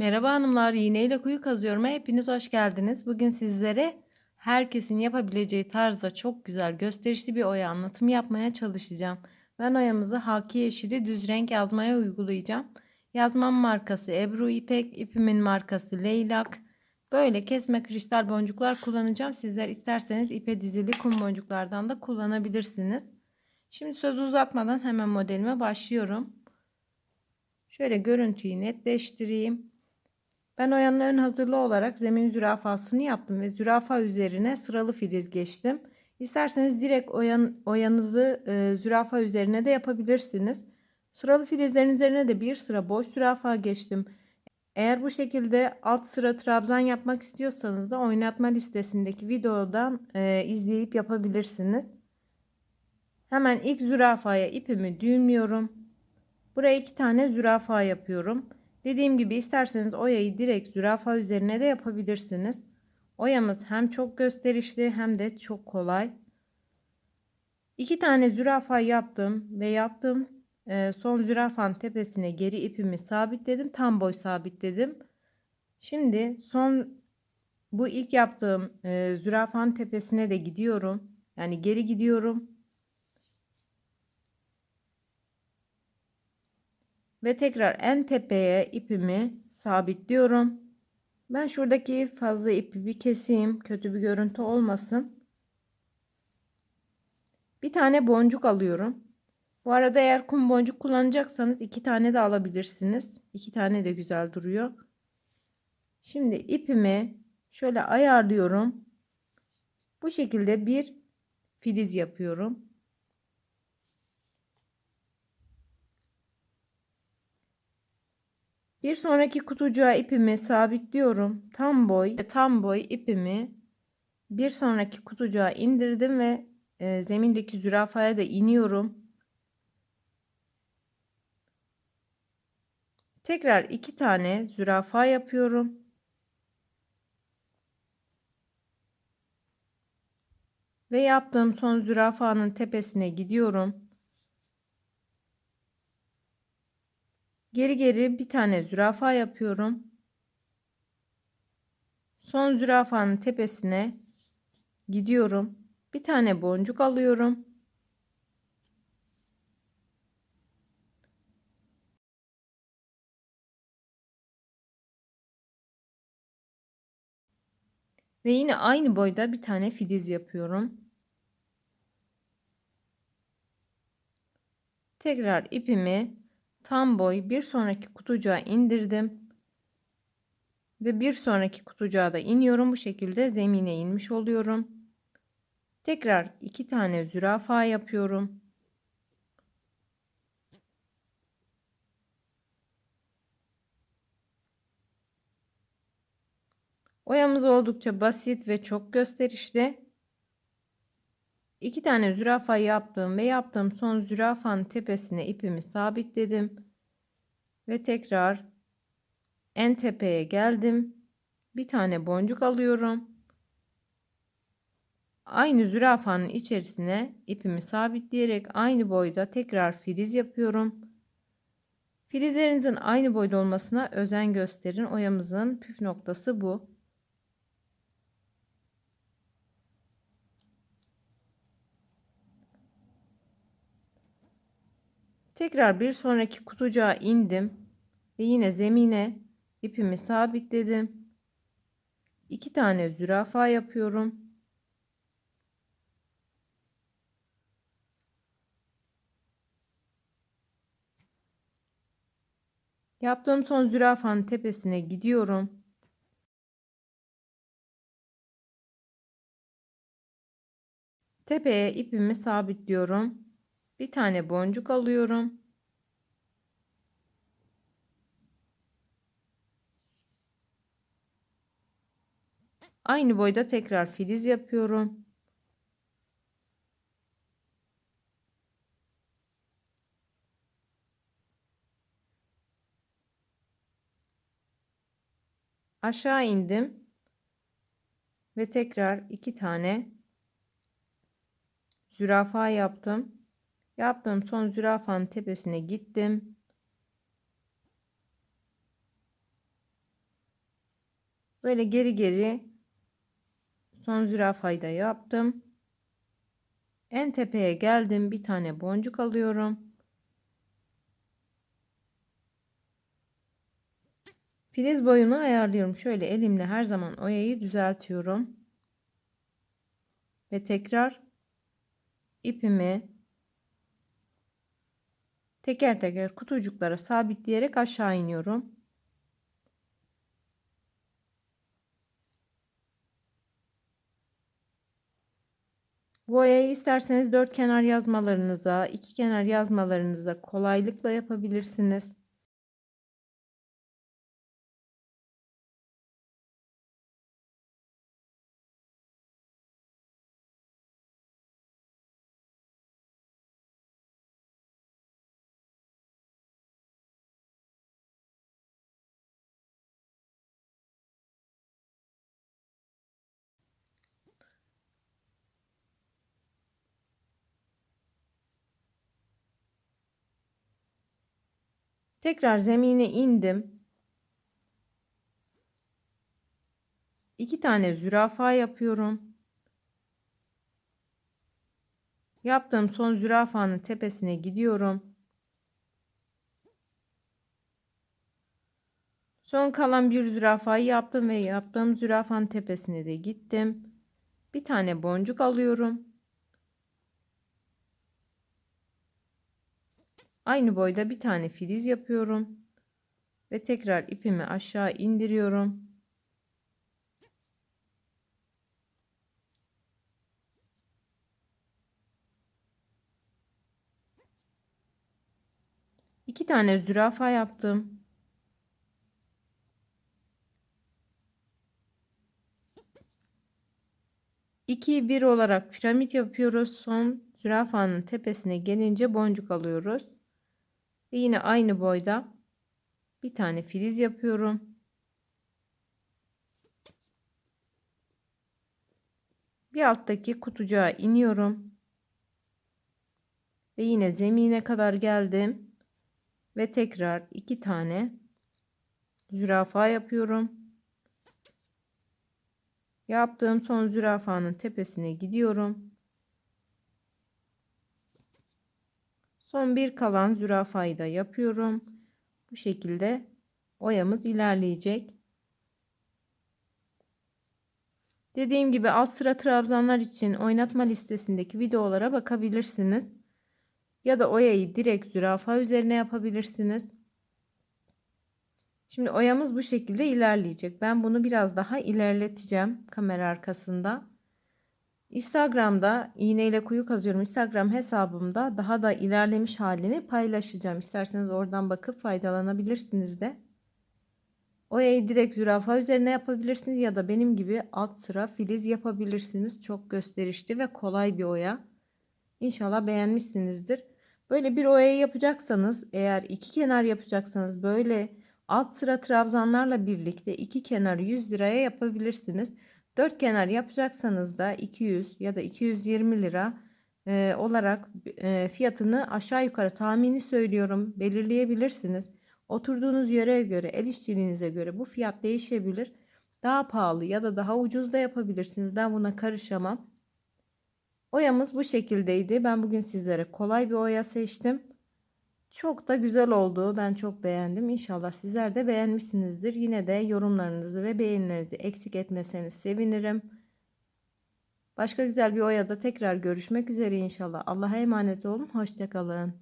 Merhaba hanımlar, iğneyle kuyu kazıyorum. Hepiniz hoş geldiniz. Bugün sizlere herkesin yapabileceği tarzda çok güzel gösterişli bir oya anlatımı yapmaya çalışacağım. Ben oyamızı haki yeşili düz renk yazmaya uygulayacağım. Yazmam markası Ebru İpek, ipimin markası Leylak. Böyle kesme kristal boncuklar kullanacağım. Sizler isterseniz ipe dizili kum boncuklardan da kullanabilirsiniz. Şimdi sözü uzatmadan hemen modelime başlıyorum. Şöyle görüntüyü netleştireyim. Ben oyanın ön hazırlı olarak zemin zürafasını yaptım ve zürafa üzerine sıralı filiz geçtim. İsterseniz direkt oyan, oyanızı e, zürafa üzerine de yapabilirsiniz. Sıralı filizlerin üzerine de bir sıra boş zürafa geçtim. Eğer bu şekilde alt sıra trabzan yapmak istiyorsanız da oynatma listesindeki videodan e, izleyip yapabilirsiniz. Hemen ilk zürafaya ipimi düğümlüyorum. Buraya iki tane zürafa yapıyorum. Dediğim gibi isterseniz oyayı direkt zürafa üzerine de yapabilirsiniz. Oyamız hem çok gösterişli hem de çok kolay. İki tane zürafa yaptım ve yaptığım e, son zürafanın tepesine geri ipimi sabitledim. Tam boy sabitledim. Şimdi son bu ilk yaptığım e, zürafanın tepesine de gidiyorum. Yani geri gidiyorum. Ve tekrar en tepeye ipimi sabitliyorum. Ben şuradaki fazla ipi bir keseyim. Kötü bir görüntü olmasın. Bir tane boncuk alıyorum. Bu arada eğer kum boncuk kullanacaksanız iki tane de alabilirsiniz. İki tane de güzel duruyor. Şimdi ipimi şöyle ayarlıyorum. Bu şekilde bir filiz yapıyorum. Bir sonraki kutucuğa ipimi sabitliyorum. Tam boy, tam boy ipimi bir sonraki kutucuğa indirdim ve e, zemindeki zürafaya da iniyorum. Tekrar iki tane zürafa yapıyorum. Ve yaptığım son zürafanın tepesine gidiyorum. Geri geri bir tane zürafa yapıyorum. Son zürafanın tepesine gidiyorum. Bir tane boncuk alıyorum. Ve yine aynı boyda bir tane filiz yapıyorum. Tekrar ipimi tam boy bir sonraki kutucuğa indirdim. Ve bir sonraki kutucuğa da iniyorum. Bu şekilde zemine inmiş oluyorum. Tekrar iki tane zürafa yapıyorum. Oyamız oldukça basit ve çok gösterişli. İki tane zürafa yaptım ve yaptığım son zürafanın tepesine ipimi sabitledim. Ve tekrar en tepeye geldim. Bir tane boncuk alıyorum. Aynı zürafanın içerisine ipimi sabitleyerek aynı boyda tekrar filiz yapıyorum. Filizlerinizin aynı boyda olmasına özen gösterin. Oyamızın püf noktası bu. Tekrar bir sonraki kutucuğa indim ve yine zemine ipimi sabitledim. İki tane zürafa yapıyorum. Yaptığım son zürafanın tepesine gidiyorum. Tepeye ipimi sabitliyorum bir tane boncuk alıyorum. Aynı boyda tekrar filiz yapıyorum. Aşağı indim ve tekrar iki tane zürafa yaptım. Yaptığım son zürafanın tepesine gittim. Böyle geri geri son zürafayı da yaptım. En tepeye geldim. Bir tane boncuk alıyorum. Filiz boyunu ayarlıyorum. Şöyle elimle her zaman oyayı düzeltiyorum. Ve tekrar ipimi teker teker kutucuklara sabitleyerek aşağı iniyorum. Bu oyayı isterseniz dört kenar yazmalarınıza, iki kenar yazmalarınıza kolaylıkla yapabilirsiniz. Tekrar zemine indim. İki tane zürafa yapıyorum. Yaptığım son zürafanın tepesine gidiyorum. Son kalan bir zürafayı yaptım ve yaptığım zürafanın tepesine de gittim. Bir tane boncuk alıyorum. Aynı boyda bir tane filiz yapıyorum. Ve tekrar ipimi aşağı indiriyorum. İki tane zürafa yaptım. İki bir olarak piramit yapıyoruz. Son zürafanın tepesine gelince boncuk alıyoruz. Ve yine aynı boyda bir tane filiz yapıyorum. Bir alttaki kutucuğa iniyorum. Ve yine zemine kadar geldim. Ve tekrar iki tane zürafa yapıyorum. Yaptığım son zürafanın tepesine gidiyorum. Son bir kalan zürafayı da yapıyorum. Bu şekilde oyamız ilerleyecek. Dediğim gibi alt sıra trabzanlar için oynatma listesindeki videolara bakabilirsiniz. Ya da oyayı direkt zürafa üzerine yapabilirsiniz. Şimdi oyamız bu şekilde ilerleyecek. Ben bunu biraz daha ilerleteceğim kamera arkasında. Instagram'da iğneyle kuyu kazıyorum. Instagram hesabımda daha da ilerlemiş halini paylaşacağım. İsterseniz oradan bakıp faydalanabilirsiniz de. Oyayı direkt zürafa üzerine yapabilirsiniz ya da benim gibi alt sıra filiz yapabilirsiniz. Çok gösterişli ve kolay bir oya. İnşallah beğenmişsinizdir. Böyle bir oyayı yapacaksanız eğer iki kenar yapacaksanız böyle alt sıra trabzanlarla birlikte iki kenar 100 liraya yapabilirsiniz. Dört kenar yapacaksanız da 200 ya da 220 lira e, olarak e, fiyatını aşağı yukarı tahmini söylüyorum belirleyebilirsiniz. Oturduğunuz yere göre el işçiliğinize göre bu fiyat değişebilir. Daha pahalı ya da daha ucuz da yapabilirsiniz. Ben buna karışamam. Oyamız bu şekildeydi. Ben bugün sizlere kolay bir oya seçtim. Çok da güzel oldu. Ben çok beğendim. İnşallah sizler de beğenmişsinizdir. Yine de yorumlarınızı ve beğenilerinizi eksik etmeseniz sevinirim. Başka güzel bir oyada tekrar görüşmek üzere inşallah. Allah'a emanet olun. Hoşçakalın.